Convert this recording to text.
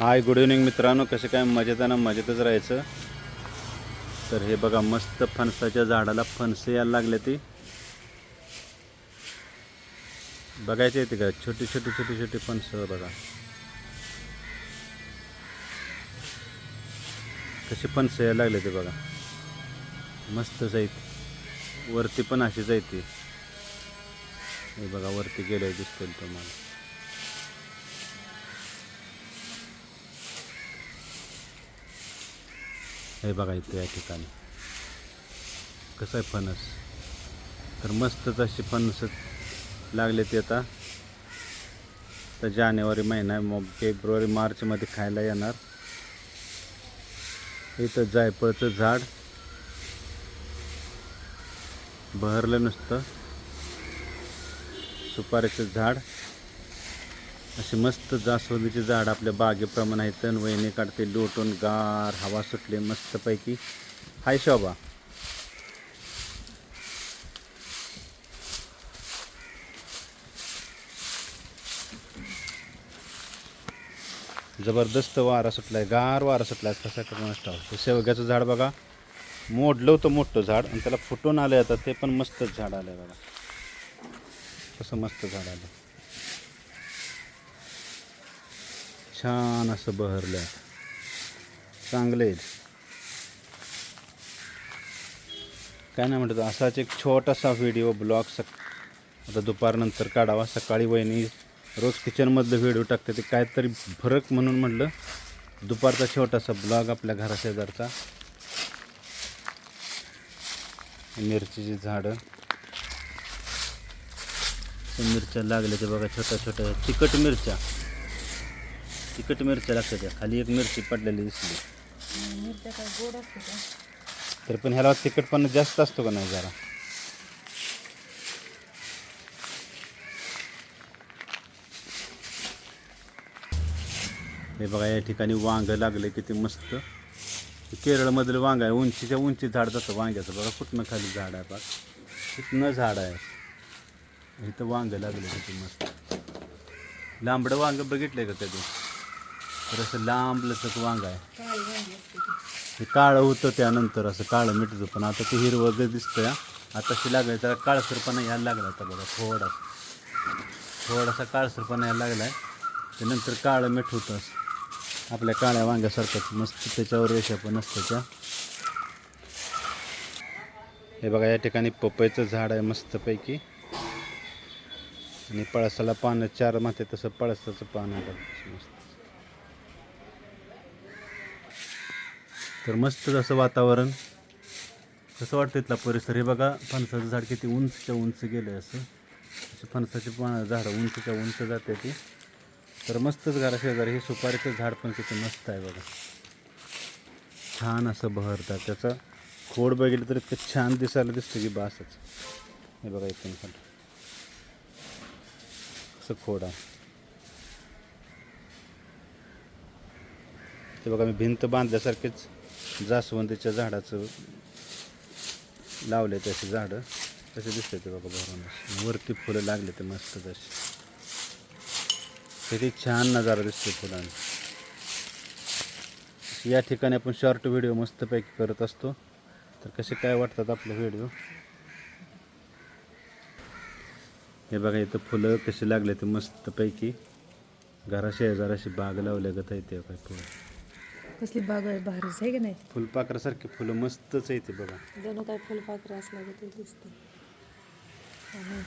Hi good evening मित्रांनो. कसे काय? मजेत ना मजेतच राहायचं. तर हे बघा मस्त फणसाच्या झाडाला फणसे यायला लागले ती. बघायचे येते का छोटी छोटी छोटी छोटी फणस बघा. कशी फणस यायला लागले ते बघा. मस्तच आहेत वरती पण अशीच आहे ती. हे बघा वरती गेले दिसतील तुम्हाला. हे बघा इथे या ठिकाणी. कसं आहे फणस? तर मस्तच अशी फणस लागले ते आता. तर जानेवारी महिना मग फेब्रुवारी मार्चमध्ये खायला येणार. इथं जायफळचं झाड. बहरलं नुसतं. सुपारीचं झाड. अशी मस्त जास्वंदीचे झाड आपल्या बागेप्रमाणे आहे तण वहिने काढते लोटून गार हवा सुटली मस्तपैकी. हाय शोभा. जबरदस्त वारा सुटलाय गार वारा सुटलाय कसा करून हे शेवग्याचं झाड बघा. मोडलं होतं मोठं झाड आणि त्याला फुटून आलं आता ते पण मस्तच झाड आलं बघा. कसं मस्त झाड आलं छान असं बहरलं. चांगले आहेत काय नाही म्हणतात असाच एक छोटासा व्हिडिओ ब्लॉग सक आता दुपारनंतर काढावा. सकाळी वहिनी रोज किचनमधलं व्हिडिओ टाकते ते काहीतरी फरक म्हणून म्हटलं दुपारचा छोटासा ब्लॉग आपल्या घराशेजारचा मिरचीची झाडं. मिरच्या लागल्या ते बघा छोट्या छोट्या तिखट मिरच्या. तिखट मिरच्या लागतात त्या. खाली एक मिरची पडलेली दिसली. मिरच्या काय गोड असते का तर पण ह्याला तिखटपणा जास्त असतो का नाही जरा? हे बघा या ठिकाणी वांग लागले किती मस्त. हे केरळमधलं वांग आहे. उंचीच्या उंची झाड जातं वांग्याचं. बघा कुठनं खाली झाड आहे बघ. कुठनं झाड आहे. इथं वांग लागले किती मस्त. लांबडं वांग बघितलंय का कधी? तर असं लांब लचक वांग आहे. हे काळं होतं त्यानंतर असं काळं मिटतं पण आता ते हिरवं दिसतं या आता शी लागलं त्याला काळसरपणा यायला लागला आता बघा थोडासा. थोडासा काळसरपणा यायला लागला आहे. त्यानंतर काळं मीठ होतं असं. आपल्या काळ्या वांग्यासारखं मस्त त्याच्यावर रेषा पण असतं त्या हे बघा या ठिकाणी पपईचं झाड आहे मस्तपैकी. आणि पळसाला पानं चार माते तसं पळसाचं पान आहे बघा मस्त. तर मस्त जसं वातावरण कसं वाटतं इथला परिसर? हे बघा फणसाचं झाड किती उंचच्या उंच गेलं असं. अशी फणसाची पण झाडं उंचच्या उंच जाते ती. तर मस्तच घरा शेजारी हे सुपारीचं झाड पण किती मस्त आहे बघा. छान असं बहरतात त्याचा खोड बघितलं तर इतकं छान दिसायला दिसतं की बासच. हे बघा इथून पण. असं खोड आहे. ते बघा मी भिंत बांधल्यासारखेच जास्वंदीच्या झाडाचं लावले त्याचे झाडं. तसे दिसते ते बघा भरून वरती फुलं लागले ते मस्त तसे किती छान नजारा दिसतो फुलांना या ठिकाणी आपण शॉर्ट व्हिडिओ मस्तपैकी करत असतो. तर कसे काय वाटतात आपले व्हिडिओ हे बघा इथं फुलं कशी लागले ते मस्तपैकी. घराशेजाराशी बाग लावल्या गत आहे ते काय फुलं. कसली बाग आहे भारीच आहे की नाही? फुलपाखरासारखी फुलं मस्तच आहे ते बघा. जणू काय फुलपाखरं असलं की ते दिसते आणि